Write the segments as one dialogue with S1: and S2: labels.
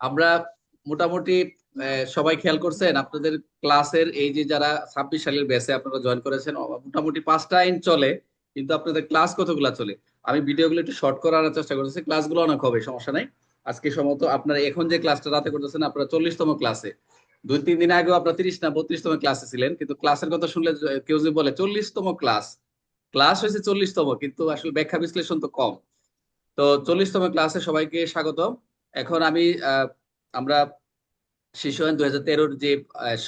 S1: আমরা মোটামুটি সবাই খেয়াল করছেন, আপনাদের ক্লাসের এই যে যারা ছাব্বিশ সালের ব্যাচে আপনারা জয়েন করেছেন মোটামুটি পাঁচটা আইন চলে, কিন্তু আপনাদের ক্লাস কতগুলা চলে? আমি ভিডিওগুলো একটু শর্ট করার চেষ্টা করতেছি ক্লাসগুলো অনেক হবে, সমস্যা নাই। আজকে সম্ভবত আপনারা এখন যে ক্লাসটা রাতে করতেছেন, আপনারা চল্লিশতম ক্লাসে দুই, তিন দিন আগেও আপনারা তিরিশ না বত্রিশতম ক্লাসে ছিলেন, কিন্তু ক্লাসের কথা শুনলে কেউ যদি বলে চল্লিশতম ক্লাস ক্লাস হয়েছে চল্লিশতম, কিন্তু আসলে ব্যাখ্যা বিশ্লেষণ তো কম। তো চল্লিশতম ক্লাসে সবাইকে স্বাগতম। এখন আমি আমরা শিশু আইন দুই হাজার যে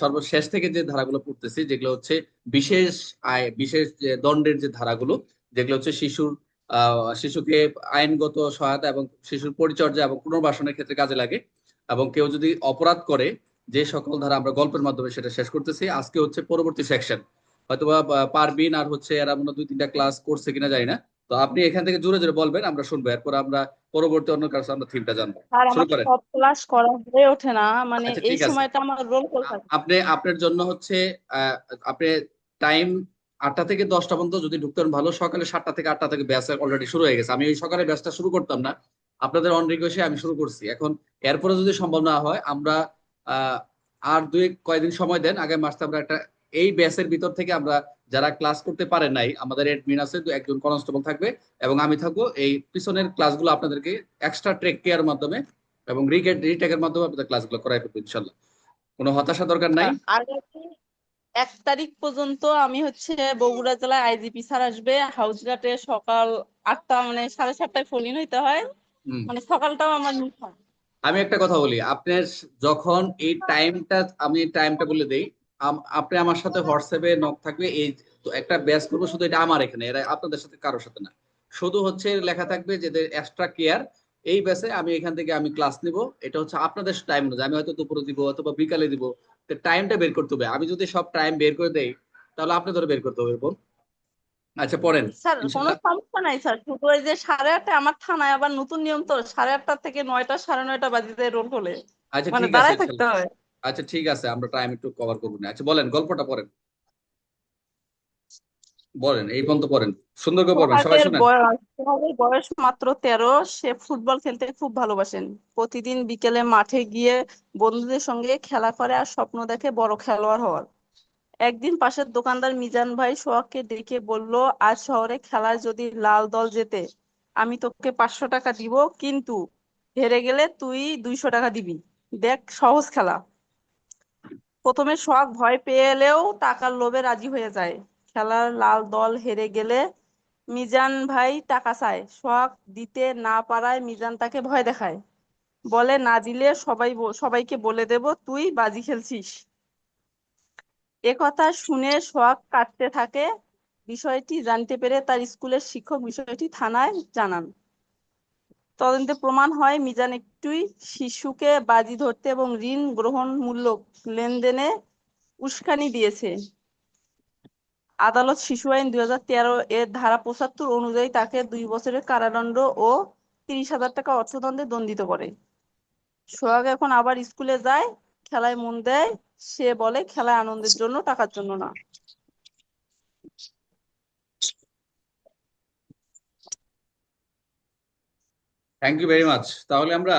S1: সর্বশেষ থেকে যে ধারাগুলো পড়তেছি, যেগুলো হচ্ছে বিশেষ আয়, বিশেষ দণ্ডের যে ধারাগুলো, যেগুলো হচ্ছে শিশুর শিশুকে আইনগত সহায়তা এবং শিশুর পরিচর্যা এবং পুনর্বাসনের ক্ষেত্রে কাজে লাগে এবং কেউ যদি অপরাধ করে, যে সকল ধারা আমরা গল্পের মাধ্যমে সেটা শেষ করতেছি, আজকে হচ্ছে পরবর্তী সেকশন হয়তোবা পারবিন আর হচ্ছে এরা মনে দুই তিনটা ক্লাস করছে কিনা জানি না। তো আপনি এখান থেকে জোরে জোরে বলবেন আমরা শুনব। এরপর আমরা পরবর্তী অন্য কাছে আমরা থিমটা জানব। শুরু করেন।
S2: সব ক্লাস করা হয়ে ওঠে না। মানে
S1: আচ্ছা
S2: এই সময়টা আমার রোল কল থাকে।
S1: আপনি আপনার জন্য হচ্ছে আপনি টাইম আটটা থেকে দশটা পর্যন্ত যদি ঢুকতেন ভালো সকালে সাতটা থেকে আটটা থেকে ব্যাচ অলরেডি শুরু হয়ে গেছে। আমি ওই সকালে ব্যাচটা শুরু করতাম না। আপনাদের অন রিকোয়েস্টে আমি শুরু করছি। এখন এরপরে যদি সম্ভব না হয় আমরা আহ, আর দুই কয়েকদিন সময় দেন আগামী মাসে আমরা একটা এই ব্যাচের ভিতর থেকে আমরা যারা ক্লাস করতে পারেন নাই আমাদের এডমিন আছে দু- একজন কনস্টেবল থাকবে এবং আমি থাকব এই পিছনের ক্লাসগুলো আপনাদেরকে এক্সট্রা ট্রেক কেয়ার মাধ্যমে এবং রিগেট রিটেকের মাধ্যমে আপনাদের ক্লাসগুলো করাই ফেলব ইনশাল্লাহ। কোনো হতাশা দরকার নাই?
S2: আগামী এক তারিখ পর্যন্ত আমি হচ্ছে বগুড়া জেলায় আইজিপি স্যার আসবে হাউসঘাটে সকাল আটটা মানে সাড়ে সাতটায় ফলিন হইতে হয়। মানে সকালটাও আমার মিস হয়
S1: আমি একটা কথা বলি আপনার যখন এই টাইমটা আমি টাইমটা বলে দেই আপনি আমার সাথে হোয়াটসঅ্যাপে নক থাকবে। এই তো একটা ব্যাচ করব শুধু এটা আমার এখানে এরা আপনাদের সাথে কারোর সাথে না। শুধু হচ্ছে লেখা থাকবে যে এক্সট্রা কেয়ার এই ব্যাচে আমি এখান থেকে আমি ক্লাস নিব। এটা হচ্ছে আপনাদের টাইম অনুযায়ী। আমি হয়তো দুপুরে দিব অথবা বিকালে দিব। তো টাইমটা বের করতে হবে। আমি যদি সব টাইম বের করে দেই তাহলে আপনি ধরে বের করতে হবে বোন আচ্ছা পড়েন।
S2: স্যার কোনো সমস্যা নাই স্যার। শুধু ওই যে সাড়ে আটটা আমার থানায় আবার নতুন নিয়ম তো সাড়ে আটটা থেকে নয়টা সাড়ে নয়টা বাজে যায় রোল হলে।
S1: আচ্ছা
S2: মানে দাঁড়ায় থাকতে হয়
S1: আচ্ছা ঠিক আছে আমরা টাইম একটু কভার করব না। আচ্ছা বলেন গল্পটা পড়েন। বলেন এই পর্যন্ত পড়েন। সুন্দর করে পড়বেন সবাই শুনেন।
S2: সোহাগের বয়স মাত্র তেরো। সে ফুটবল খেলতে খুব ভালোবাসেন। প্রতিদিন বিকেলে মাঠে গিয়ে বন্ধুদের সঙ্গে খেলা করে আর স্বপ্ন দেখে বড় খেলোয়াড় হওয়ার। একদিন পাশের দোকানদার মিজান ভাই সোহাগকে ডেকে বলল আজ শহরে খেলায় যদি লাল দল জেতে আমি তোকে পাঁচশো টাকা দিব কিন্তু হেরে গেলে তুই দুইশো টাকা দিবি। দেখ সহজ খেলা। প্রথমে শখ ভয় পেয়ে এলেও টাকার লোভে রাজি হয়ে যায়। খেলার লাল দল হেরে গেলে মিজান ভাই টাকা চায়। শখ দিতে না পারায় মিজান তাকে ভয় দেখায়। বলে, না দিলে সবাই সবাইকে বলে দেব, তুই বাজি খেলছিস। কথা শুনে শখ কাটতে থাকে। বিষয়টি জানতে পেরে তার স্কুলের শিক্ষক বিষয়টি থানায় জানান। তদন্তে প্রমাণ হয়, মিজান একটুই শিশুকে বাজি ধরতে এবং ঋণ গ্রহণমূলক লেনদেনে উস্কানি দিয়েছে। আদালত শিশু আইন দুই হাজার তেরো এর ধারা পঁচাত্তর অনুযায়ী তাকে দুই বছরের কারাদণ্ড ও তিরিশ হাজার টাকা অর্থদণ্ডে দণ্ডিত করে। সোহাগ এখন আবার স্কুলে যায়, খেলায় মন দেয়, সে বলে খেলায় আনন্দের জন্য, টাকার জন্য না।
S1: থ্যাংক ইউ ভেরি মাচ তাহলে আমরা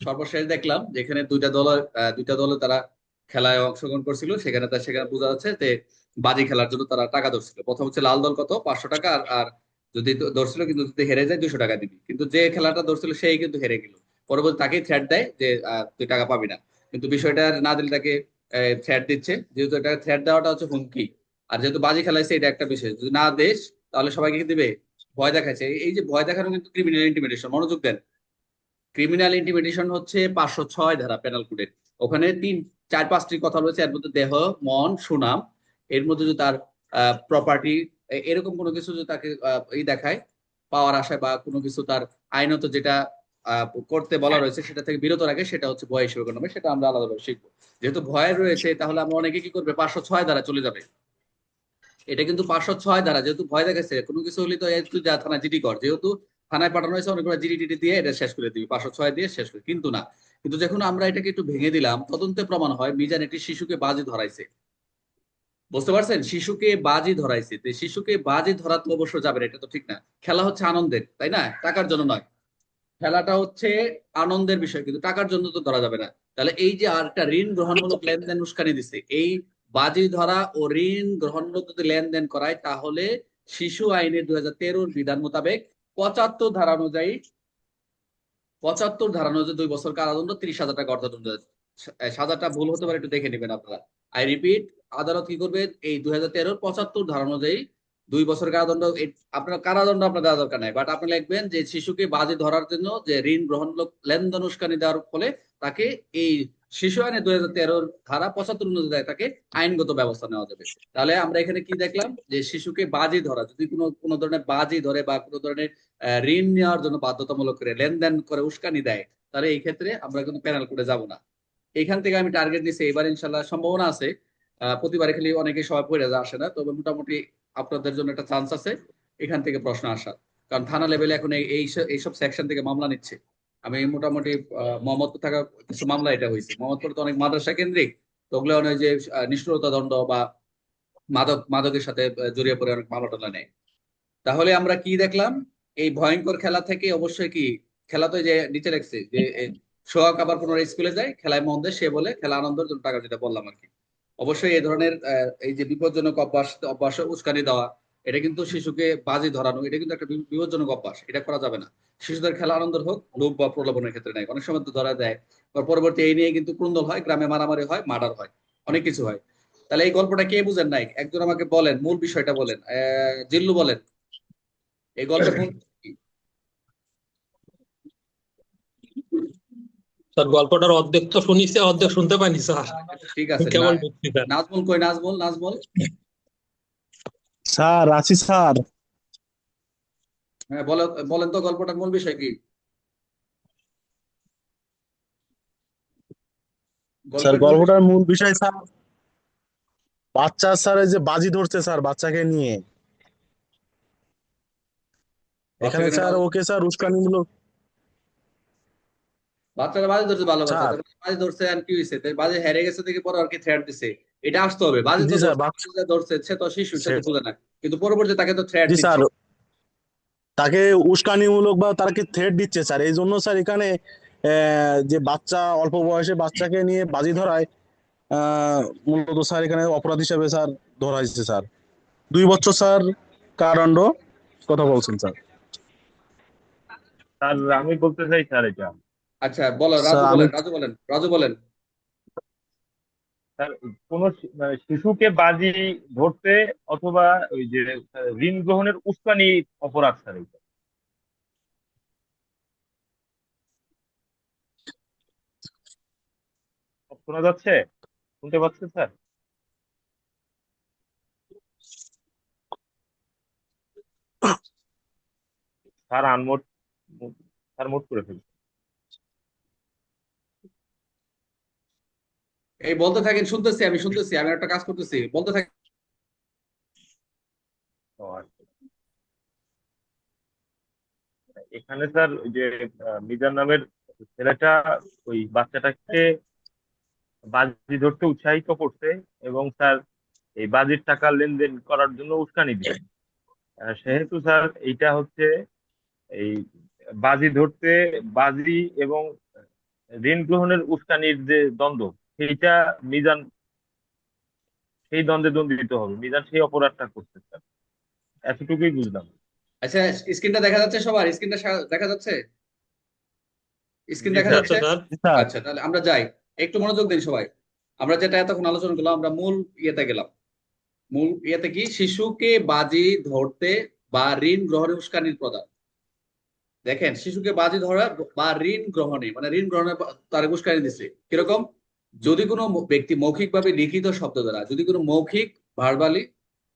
S1: সর্বশেষ দেখলাম যেখানে দুইটা দল দুইটা দলে তারা খেলায় অংশগ্রহণ করছিল। সেখানে তার সেখানে বোঝা যাচ্ছে যে বাজি খেলার জন্য তারা টাকা ধরছিল। প্রথম হচ্ছে লাল দল কত? পাঁচশো টাকা আর যদি ধরছিল কিন্তু যদি হেরে যায় দুশো টাকা দিবি। কিন্তু যে খেলাটা ধরছিল সেই কিন্তু হেরে গেল। পরবর্তী তাকেই থ্রেট দেয় যে তুই টাকা পাবি না। কিন্তু বিষয়টা না দিলে তাকে থ্রেট দিচ্ছে। যেহেতু এটা থ্রেট দেওয়াটা হচ্ছে হুমকি। আর যেহেতু বাজি খেলাইছে, এটা একটা বিষয়। যদি না দেশ তাহলে সবাইকে দিবে? ভয় দেখাচ্ছে। এই যে ভয় দেখানো কিন্তু ক্রিমিনাল ইন্টিমিডেশন মনোযোগ দেন। ক্রিমিনাল ইন্টিমিডেশন হচ্ছে পাঁচশো ছয় ধারা পেনাল কোডের ওখানে তিন, চার, পাঁচটি কথা রয়েছে। এর মধ্যে দেহ, মন, সুনাম, এর মধ্যে যদি তার প্রপার্টি এরকম কোনো কিছু যদি তাকে এই দেখায়, পাওয়ার আশায় বা কোনো কিছু তার আইনত যেটা করতে বলা রয়েছে, সেটা থেকে বিরত রাখে, সেটা হচ্ছে ভয় হিসেবে সেটা আমরা আলাদাভাবে শিখব। যেহেতু ভয় রয়েছে, তাহলে আমরা অনেকে কি করবে? পাঁচশো ছয় দ্বারা চলে যাবে। এটা কিন্তু পাঁচশো ছয় দ্বারা, যেহেতু ভয় দেখেছে কোনো কিছু হলে তো তুই যা থানায় জিডি কর। যেহেতু থানায় পাঠানো হয়েছে অনেকগুলো জিডি টিডি দিয়ে এটা শেষ করে দিবি, পাঁচশো ছয় দিয়ে শেষ করে, কিন্তু না। কিন্তু যখন আমরা এটাকে একটু ভেঙে দিলাম, তদন্তে প্রমাণ হয় মিজান একটি শিশুকে বাজি ধরাইছে। বুঝতে পারছেন? শিশুকে বাজি ধরাইছে। তো শিশুকে বাজি ধরা তো অবশ্য যাবে এটা তো ঠিক না। খেলা হচ্ছে আনন্দের, তাই না? টাকার জন্য নয়। খেলাটা হচ্ছে আনন্দের বিষয়, কিন্তু টাকার জন্য তো ধরা যাবে না। তাহলে এই যে আর একটা ঋণ গ্রহণমূলক লেনদেন উস্কানি দিছে, এই বাজি ধরা ও ঋণ গ্রহণমূলক যদি লেনদেন করায়, তাহলে শিশু আইনের দুই হাজার তেরোর বিধান মোতাবেক পঁচাত্তর ধারা অনুযায়ী, পঁচাত্তর ধারা অনুযায়ী দুই বছর কারাদণ্ড তিরিশ হাজার টাকা অর্থদণ্ড সাজাটা ভুল হতে পারে, একটু দেখে নেবেন আপনারা। আই রিপিট আদালত কি করবে? এই দুই হাজার তেরোর পঁচাত্তর ধারা অনুযায়ী দুই বছর কারাদণ্ড আপনার কারাদণ্ড আপনার দেওয়া দরকার নাই। বাট আপনি লিখবেন যে শিশুকে বাজে ধরার জন্য যে ঋণ গ্রহণ লেনদেন উস্কানি দেওয়ার ফলে তাকে এই শিশু আইনে দুই হাজার তেরোর ধারা পঁচাত্তর অনুযায়ী তাকে আইনগত ব্যবস্থা নেওয়া যাবে। তাহলে আমরা এখানে কি দেখলাম? যে শিশুকে বাজি ধরা, যদি কোনো কোনো ধরনের বাজি ধরে বা কোনো ধরনের ঋণ নেওয়ার জন্য বাধ্যতামূলক করে, লেনদেন করে, উস্কানি দেয়, তাহলে এই ক্ষেত্রে আমরা কিন্তু প্যানেল করে যাব না। এখান থেকে আমি টার্গেট নিচ্ছি এবার ইনশাল্লাহ সম্ভাবনা আছে। প্রতিবারে খালি অনেকে সবাই পড়ে আসে না, তবে মোটামুটি আপনাদের জন্য একটা চান্স আছে, এখান থেকে প্রশ্ন আসার। কারণ থানা লেভেলে এখন এই- এইসব সেকশন থেকে মামলা নিচ্ছে। আমি মোটামুটি মোহাম্মদপুর থাকা কিছু মামলা এটা হয়েছে। মোহাম্মদপুর তো অনেক মাদ্রাসা কেন্দ্রিক, তো ওগুলো অনেক যে নিষ্ঠুরতা দণ্ড বা মাদক, মাদকের সাথে জড়িয়ে পড়ে অনেক মামলা টামলা নেয়। তাহলে আমরা কি দেখলাম? এই ভয়ঙ্কর খেলা থেকে অবশ্যই কি, খেলা তো যে নিচে রাখছে, যে সোহাগ আবার পুনরায় স্কুলে যায়, খেলায় মন দেয়, সে বলে খেলা আনন্দের জন্য টাকা যেটা বললাম আর কি। অবশ্যই এই ধরনের এই যে বিপজ্জনক অভ্যাস অভ্যাস উস্কানি দেওয়া এটা কিন্তু শিশুকে বাজি ধরানো এটা কিন্তু একটা বিপজ্জনক অভ্যাস এটা করা যাবে না। শিশুদের খেলা আনন্দের হোক লোভ বা প্রলোভনের ক্ষেত্রে নাই। অনেক সময় তো ধরা দেয় বা পরবর্তী এই নিয়ে কিন্তু ক্রন্দল হয় গ্রামে মারামারি হয় মার্ডার হয় অনেক কিছু হয়। তাহলে এই গল্পটা কে বুঝেন নাই? একজন আমাকে বলেন মূল বিষয়টা বলেন আহ, জিল্লু বলেন। এই গল্পের মূল
S3: স্যার গল্পটার অর্ধেক তো শুনিছে অর্ধেক শুনতে পাইনি স্যার।
S1: ঠিক আছে নাজমুল কই? নাজমুল নাজমুল?
S4: স্যার আছি স্যার।
S1: হ্যাঁ বলো বলেন তো গল্পটার মূল বিষয় কি?
S4: স্যার
S1: গল্পের মূল
S4: গল্পটার মূল বিষয় স্যার বাচ্চা স্যার যে বাজি ধরছে স্যার বাচ্চাকে নিয়ে। এখানে
S1: বাচ্চাকে
S4: স্যার ওকে স্যার উস্কানিমূলক
S1: বাচ্চারা বাজি ধরছে ভালো
S4: স্যার।
S1: বাজি ধরছে আর কি হয়েছে বাজি হেরে গেছে থেকে পরে আর কি থ্রেট দিছে। এটা আসতে হবে। বাজি
S4: জি স্যার,
S1: ধরছে, সে তো শিশু সে তো বুঝে না কিন্তু পরবর্তী তাকে তো থ্রেট
S4: জি
S1: দিচ্ছে।
S4: স্যার তাকে উস্কানিমূলক বা তাকে থ্রেট দিচ্ছে স্যার। এই জন্য স্যার এখানে যে বাচ্চা অল্প বয়সে বাচ্চাকে নিয়ে বাজি ধরায় আহ, মূলত স্যার এখানে অপরাধ হিসেবে স্যার ধরা হয়েছে স্যার। দুই বছর স্যার কারাদণ্ড কথা বলছেন স্যার।
S5: স্যার আমি বলতে চাই স্যার এটা।
S1: আচ্ছা বলো রাজু বলেন রাজু বলেন রাজু বলেন।
S5: স্যার কোন মানে শিশুকে বাজি ধরতে অথবা ওই যে ঋণ গ্রহণের উস্কানি অপরাধ স্যার শোনা যাচ্ছে? শুনতে পাচ্ছেন স্যার? স্যার আনমোট স্যার মোট করে ফেলছে
S1: এই বলতে থাকেন, শুনতেছি আমি শুনতেছি, আমি একটা কাজ করতেছি, বলতে থাকেন
S5: আচ্ছা। এখানে স্যার যে মিজান নামের ছেলেটা ওই বাচ্চাটাকে বাজি ধরতে উৎসাহিত করছে এবং স্যার এই বাজির টাকা লেনদেন করার জন্য উস্কানি দিচ্ছে সেহেতু স্যার এইটা হচ্ছে এই বাজি ধরতে, বাজি এবং ঋণ গ্রহণের উস্কানির যে দ্বন্দ্ব সেইটা মিজান সেই দ্বন্দ্বে দ্বন্দ্বিত হবে। মিজান সেই অপরাধটা করছে স্যার এতটুকুই বুঝলাম।
S1: আচ্ছা স্ক্রিনটা দেখা যাচ্ছে সবার? স্ক্রিনটা দেখা যাচ্ছে? স্ক্রিন দেখা যাচ্ছে? আচ্ছা তাহলে আমরা যাই। একটু মনোযোগ দিন সবাই। আমরা যেটা এতক্ষণ আলোচনা করলাম আমরা মূল ইয়েতে গেলাম। মূল ইয়েতে কি? শিশুকে বাজি ধরতে বা ঋণ গ্রহণে উস্কানির প্রদান। দেখেন শিশুকে বাজি ধরা বা ঋণ গ্রহণে মানে ঋণ গ্রহণে তার উস্কানি দিচ্ছে কীরকম? যদি কোনো ব্যক্তি মৌখিকভাবে লিখিত শব্দ দ্বারা, যদি কোনো মৌখিক ভার্বালি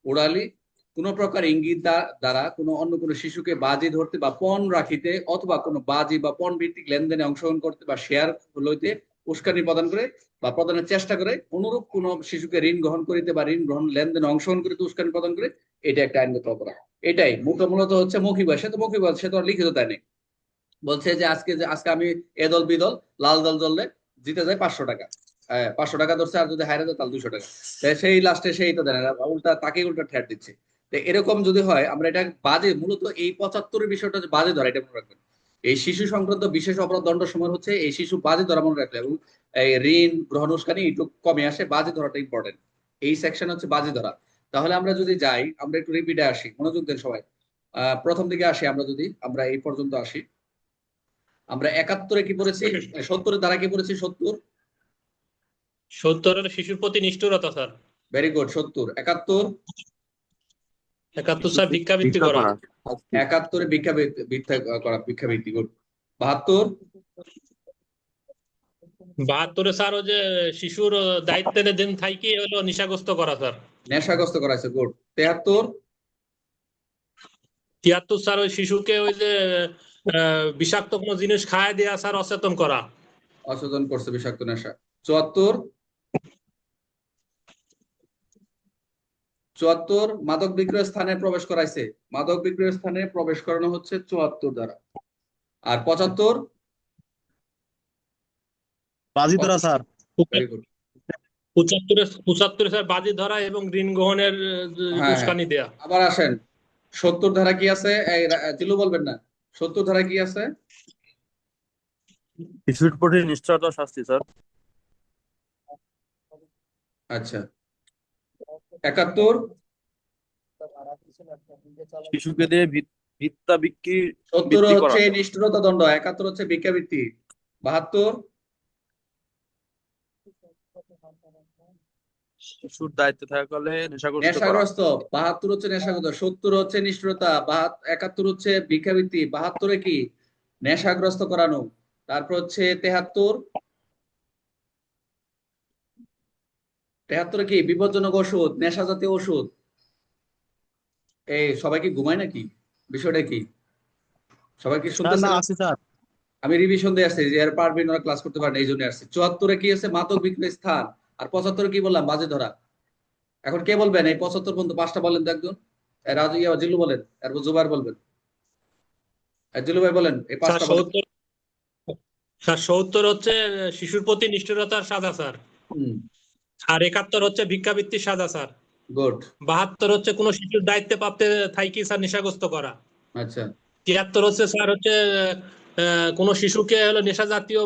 S1: ওরালি কোন প্রকার ইঙ্গিত দ্বা- দ্বারা কোনো অন্য কোনো শিশুকে বাজি ধরতে বা পণ রাখিতে অথবা কোনো বাজি বা পণ ভিত্তিক লেনদেনে অংশগ্রহণ করতে বা শেয়ার লইতে উস্কানি প্রদান করে বা প্রদানের চেষ্টা করে, অনুরূপ কোন শিশুকে ঋণ গ্রহণ করিতে বা ঋণ গ্রহণ লেনদেন অংশগ্রহণ করিতে উস্কানি প্রদান করে, এটা একটা আইনগত অপরাধ। এটাই মূলত হচ্ছে মৌখিক ভাষা। তো মৌখিক ভাষা, সে তো লিখিত তাই নেই। বলছে যে আজকে যে, আজকে আমি এ দল, বি দল, লাল দল দলে জিতে যায় পাঁচশো টাকা। পাঁচশো টাকা ধরছে আর যদি হারে যায় তাহলে দুশো টাকা। সেই লাস্টে সেই তো দেয় না উল্টা তাকে উল্টা ঠেট দিচ্ছে। তো এরকম যদি হয় আমরা এটা বাজে মূলত এই পঁচাত্তরের বিষয়টা বাজে ধরা এটা মনে রাখবেন। এই শিশু সংক্রান্ত বিশেষ অপরাধ দণ্ড সময় হচ্ছে এই শিশু বাজে ধরা মনে রাখলে এবং এই ঋণ গ্রহণ উস্কানি একটু কমে আসে বাজে ধরাটা ইম্পর্টেন্ট এই সেকশন হচ্ছে বাজে ধরা। তাহলে আমরা যদি যাই আমরা একটু রিপিটে আসি মনোযোগ দেন সবাই। আহ প্রথম দিকে আসি আমরা যদি আমরা এই পর্যন্ত আসি। আমরা একাত্তরে কি পড়েছি? সত্তরের দ্বারা কি পড়েছি? সত্তর।
S3: সত্তর শিশুর প্রতি নিষ্ঠুরতা স্যার।
S1: ভেরি গুড সত্তর। একাত্তর?
S3: একাত্তর স্যার ভিক্ষাবৃত্তি করা।
S1: একাত্তরে ভিক্ষা করা ভিক্ষাবৃত্তি গুড বাহাত্তর?
S3: বাহাত্তরে স্যার ওই যে শিশুর দায়িত্ব দিন থাইকে হলো নিশাগ্রস্ত করা স্যার।
S1: নেশাগ্রস্ত করা হয়েছে গুড তেহাত্তর?
S3: তিয়াত্তর স্যার ওই শিশুকে ওই যে বিষাক্ত কোনো জিনিস খায় দেয়া স্যার অচেতন করা।
S1: অচেতন করছে বিষাক্ত নেশা। চুয়াত্তর? চুয়াত্তর মাদক বিক্রয় স্থানে প্রবেশ করাইছে। মাদক বিক্রয় স্থানে প্রবেশ করানো হচ্ছে চুয়াত্তর দ্বারা। আর পঁচাত্তর?
S4: বাজি ধরা স্যার।
S3: পঁচাত্তরে পঁচাত্তরে স্যার বাজি ধরা এবং ঋণ গ্রহণের
S1: হ্যাঁ।
S3: উস্কানি দেয়া।
S1: আবার আসেন। সত্তর ধারা কি আছে? জিলু বলবেন না। সত্তর ধারা কি আছে?
S6: নিশ্চয়তা শাস্তি স্যার।
S1: আচ্ছা। একাত্তর।
S6: শিশুকে দিয়ে ভিত্তা বিক্রি
S1: সত্তর হচ্ছে নিষ্ঠুরতা দণ্ড একাত্তর হচ্ছে ভিক্ষাবৃত্তি। বাহাত্তর।
S6: শিশুর দায়িত্বে থাকাকালে নেশাগ্রস্ত
S1: নেশাগ্রস্ত বাহাত্তর হচ্ছে নেশাগ্রস্ত সত্তর হচ্ছে নিষ্ঠুরতা একাত্তর হচ্ছে ভিক্ষাবৃত্তি বাহাত্তরে কি? নেশাগ্রস্ত করানো। তারপর হচ্ছে তেহাত্তর। তেহাত্তরে কি? বিপজ্জনক ওষুধ নেশা জাতীয় ওষুধ? এই সবাই কি ঘুমায় নাকি? বিষয়টা কি? সবাই কি
S4: স্যার
S1: আমি রিভিশন দিয়ে আসছি যে আর পারবেন ওরা ক্লাস করতে পারেন এই জন্য আসছি। চুয়াত্তরে কি আছে মাদক বিক্রয় স্থান। আর পঁচাত্তরে কি বললাম? বাজে ধরা। এখন কে বলবেন? এই পঁচাত্তর পর্যন্ত পাঁচটা বলেন তো একজন। রাজু ইয়া জিল্লু বলেন। এরপর জুবার বলবেন। জিল্লু ভাই বলেন এই পাঁচটা বলেন।
S3: সত্তর স্যার সত্তর হচ্ছে শিশুর প্রতি নিষ্ঠুরতার সাজা স্যার।
S1: হুম।
S3: আর একাত্তর হচ্ছে ভিক্ষাবৃত্তির সাজা স্যার।
S1: গুড
S3: বাহাত্তর হচ্ছে কোনো শিশুর দায়িত্বে প্রাপ্তে থাইকি স্যার নেশাগ্রস্ত করা।
S1: আচ্ছা।
S3: তিয়াত্তর হচ্ছে স্যার হচ্ছে কোনো শিশুকে হলো নেশা জাতীয়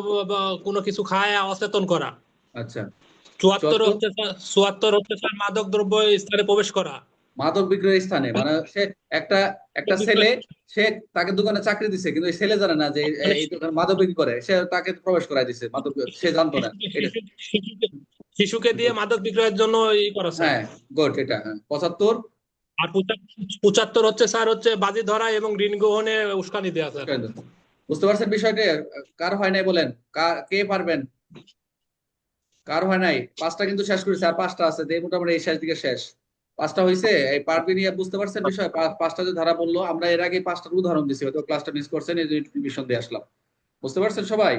S3: কোনো কিছু খায় অচেতন করা।
S1: আচ্ছা।
S3: চুয়াত্তর? হচ্ছে স্যার চুয়াত্তর হচ্ছে স্যার মাদক দ্রব্য স্থানে প্রবেশ করা।
S1: মাদক বিক্রয় স্থানে মানে সে একটা একটা ছেলে সে তাকে দোকানে চাকরি দিছে কিন্তু ছেলে জানে না যে এই- দোকানে মাদক বিক্রি করে সে তাকে প্রবেশ করাই দিছে মাদক সে জানতো না
S3: শিশুকে- দিয়ে মাদক বিক্রয়ের জন্য ই করা
S1: হ্যাঁ গুড এটা হ্যাঁ পঁচাত্তর।
S3: আর পঁচাত্তর- হচ্ছে স্যার হচ্ছে বাজি ধরা এবং ঋণ গ্রহণে উস্কানি দেওয়া স্যার।
S1: বুঝতে পারছেন বিষয়টা? কার হয় নাই বলেন? কে পারবেন? কার হয় নাই? পাঁচটা কিন্তু শেষ করেছে আর পাঁচটা আছে যে মোটামুটি এই শেষ দিকে শেষ। পাঁচটা হয়েছে এই পারবি নিয়ে বুঝতে পারছেন বিষয়? পাঁচটা যে ধারা বলল আমরা এর আগে পাঁচটার উদাহরণ দিছি হয়তো ক্লাসটা মিস করছেন এই জন্য টিউশন দিয়ে আসলাম। বুঝতে পারছেন সবাই?